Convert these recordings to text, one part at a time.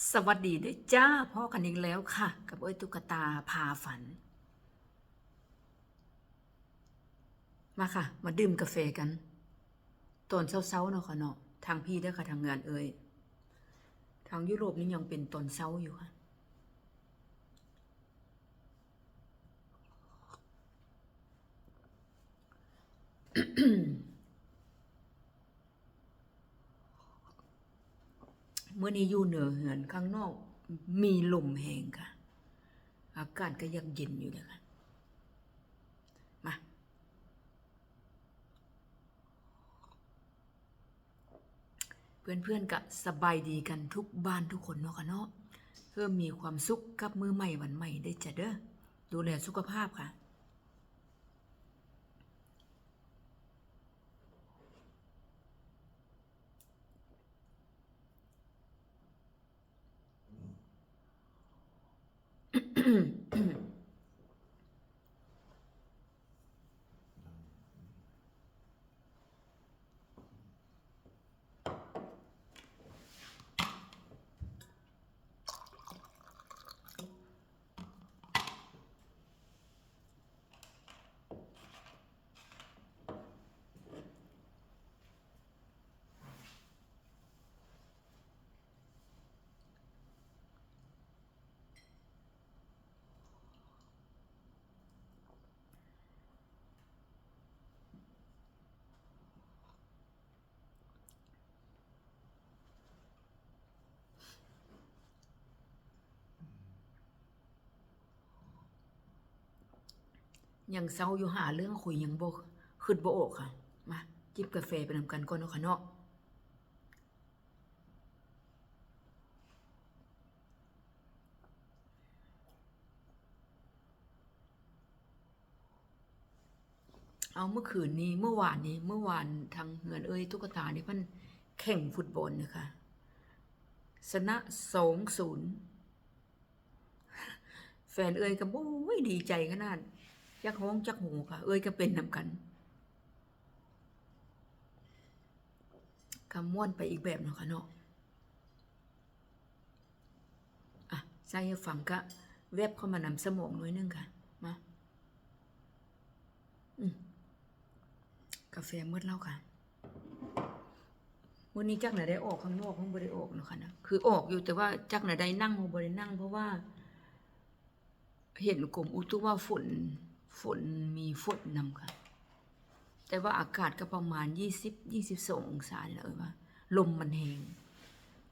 สวัสดีด้วยจ้าพ่อกันอีกแล้วค่ะ กับเอ้ยตุ๊กตาพาฝัน มาค่ะ มาดื่มกาแฟกัน ตอนเช้าๆเนาะค่ะเนาะทางพี่เด้ค่ะทางงานเอ้ยทางยุโรปนี่ยังเป็นตอนเช้าอยู่ค่ะเมื่ อนี้อยู่เหนือเหือนข้างนอก มีลมแหงค่ะ อากาศก็ยังเย็นอยู่เลยค่ะมาเพื่อนๆก็สบายดีกันทุกบ้านทุกคนเนาะค่ะเนาะเพื่อมีความสุขกับมือใหม่วันใหม่ได้จ้ะเด้อดูแลสุขภาพค่ะ 嗯 嗯 ยังเศร้าอยู่หาเรื่องคุยยังบ่ขึ้นโบ่อกค่ะ มา จิบกาแฟไปนำกันก่อนเนาะค่ะเนาะเอาเมื่อคืนนี้เมื่อวานนี้เมื่อวานทางเงินเอ้ยตุ๊กตานี่พิ่นแข่งฟุตบอลนะคะชนะสองศูนย์แฟนเอ้ยก็โอ้ยดีใจขนาด จักห้องจักหูค่ะ เอ้ยก็เป็นนำกันคำม่วนไปอีกแบบเนาะค่ะเนาะอะใส่ให้ฟังก็แวบเข้ามานำสมองหน่อยนึงค่ะ มา อืมกาแฟมืดแล้วค่ะวันนี้จักไหนได้ออกข้างนอกข้างบริออกเนาะค่ะนะคือออกอยู่แต่ว่าจักไหนได้นั่งบรินั่ง เพราะว่า เห็นกรมอุตุว่าฝน ฝนมีฝนนำค่ะ แต่ว่าอากาศก็ประมาณยี่สิบยี่สิบสององศาเลยว่า ลมมันแหง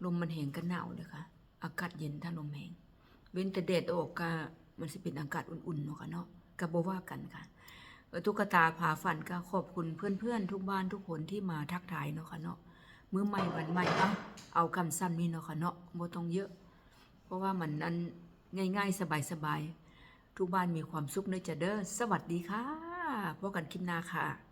ลมมันแหงก็หนาวเลยค่ะ อากาศเย็นถ้าลมแหงเว้นแต่แดดออกก็มันจะเป็นอากาศอุ่นๆเนาะค่ะเนาะก็บ่ว่ากันค่ะตุ๊กตาพาฝันก็ขอบคุณเพื่อนๆ ทุกบ้านทุกคนที่มาทักทายเนาะค่ะเนาะมื้อใหม่วันใหม่เอาเอาคำสั้นนี่เนาะค่ะเนาะบ่ต้องเยอะ เพราะว่ามันนั้นง่ายๆ สบายๆ ทุกบ้านมีความสุขเนอจะเด้อสวัสดีค่ะพบกันคลิปหน้าค่ะ